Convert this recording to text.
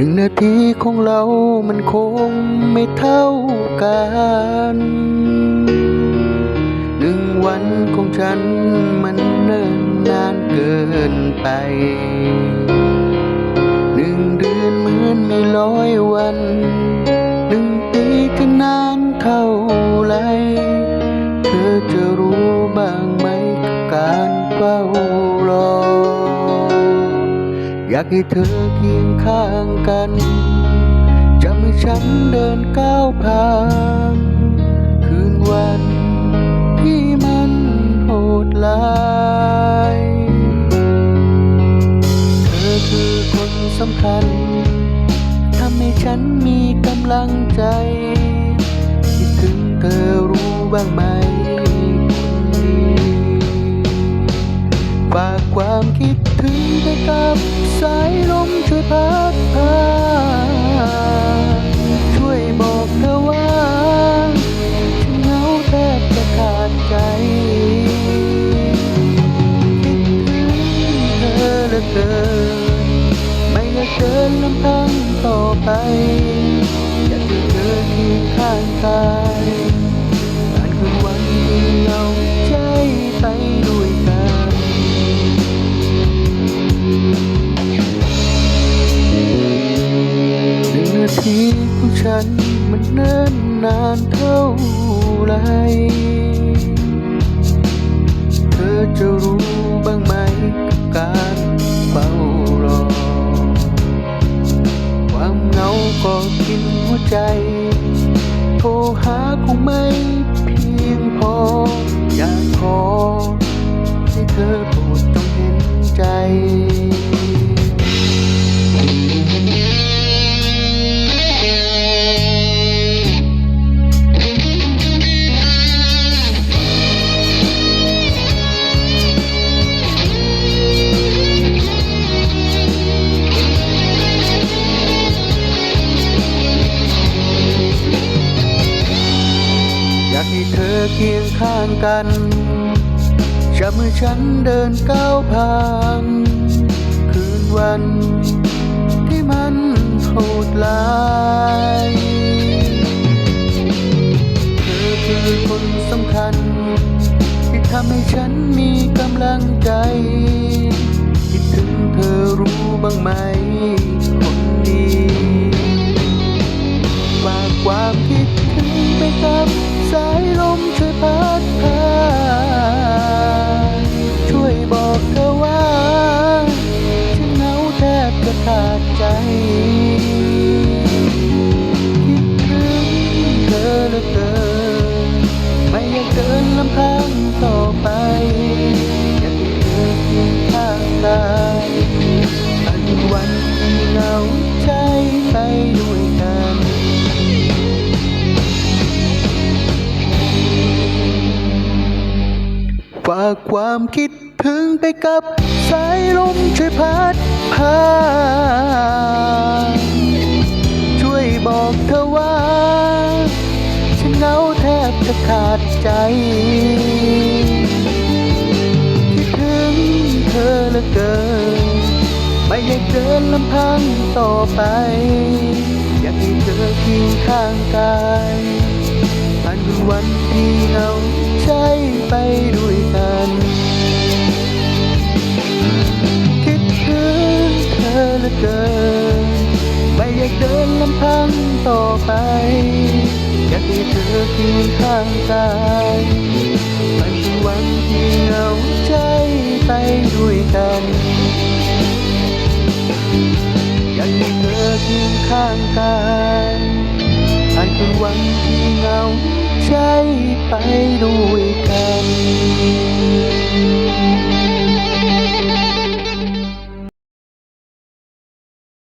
นึ่งนาทีของเรามันคงไม่เท่ากันหนึ่งวันของฉันมันเนิ่นนานเกินไป หนึ่งเดือนเหมือนไม่ร้อยวัน หนึ่งปีจะนานเท่าไร เธอจะรู้บ้างไหมกับการเฝ้า อยากให้เธอเคียงข้างกันจะไม่ฉันเดินก้าวผ่านคืนวันที่มันโหดร้ายเธอคือคนสำคัญทำให้ฉันมีกำลังใจ คิดถึงเธอรู้บ้างไหม ฝากความคิดถึงไปกับสายลมช่วยพัดันมันเนิ่นนานเท่าไร เธอจะรู้บ้างไหมการเฝ้ารอ ความเหงาก็กินหัวใจ โทรหาคงไม่ เธอเคียงข้างกันจับมือฉันเดินก้าวผ่านคืนวันที่มันโหดร้ายเธอคือคนสำคัญ ที่ทำให้ฉันมีกำลังใจ คิดถึงเธอรู้บ้างไหมากความคิดถึงไปกับสายลมช่วยพัดพา ช่วยบอกเธอว่า ฉันเหงาแทบจะขาดใจคิดถึงเธอเหลือเกิน ไม่อยากเดินลำพังต่อไป อยากให้เธอเคียงข้างกายผ่านวัน เกิน ไม่อยากเดินลำพังต่อไป อยากให้เธอเคียงข้างกายผ่านวันที่เหงาใจไปด้วยกันอยากให้เธอเคียงข้างกายผ่านคืนวันที่เหงาใจไปด้วย